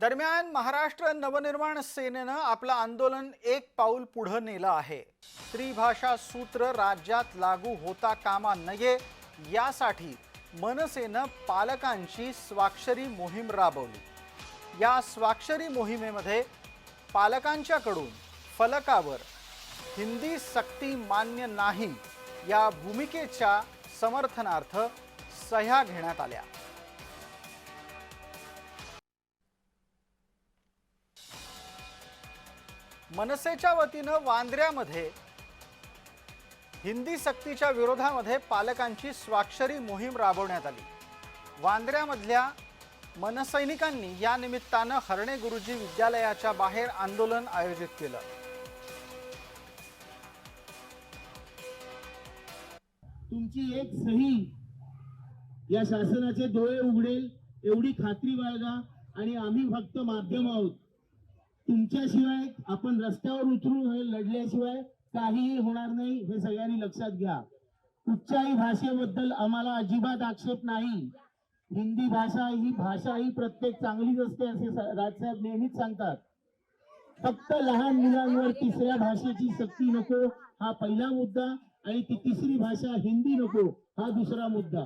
दरम्यान महाराष्ट्र नवनिर्माण सेनेनं आपलं आंदोलन एक पाऊल पुढं नेलं आहे. त्रिभाषा सूत्र राज्यात लागू होता कामा नये यासाठी मनसेनं पालकांची स्वाक्षरी मोहीम राबवली. या स्वाक्षरी मोहिमेमध्ये पालकांच्याकडून फलकावर हिंदी सक्ती मान्य नाही या भूमिकेच्या समर्थनार्थ सह्या घेण्यात आल्या. मनसेच्या वतीनं वांद्र्यामध्ये हिंदी सक्तीच्या विरोधामध्ये पालकांची स्वाक्षरी मोहीम राबवण्यात आली. वांद्र्यामधल्या मनसैनिकांनी या निमित्तानं हरणे गुरुजी विद्यालयाच्या बाहेर आंदोलन आयोजित केलं. तुमची एक सही या शासनाचे डोळे उघडेल एवढी खात्री बाळगा आणि आम्ही फक्त माध्यम आहोत. तुमच्याशिवाय आपण रस्त्यावर उतरून हे लढल्याशिवाय काहीही होणार नाही हे सगळ्यांनी लक्षात घ्या. उच्चाई भाषेबद्दल आम्हाला अजिबात आक्षेप नाही. हिंदी भाषा ही भाषा ही प्रत्येक चांगलीच असते असे राजसाहेब नेहमीच सांगतात. फक्त लहान मुलांवर तिसऱ्या भाषेची सक्ती नको हा पहिला मुद्दा आणि ती तिसरी भाषा हिंदी नको हा दुसरा मुद्दा.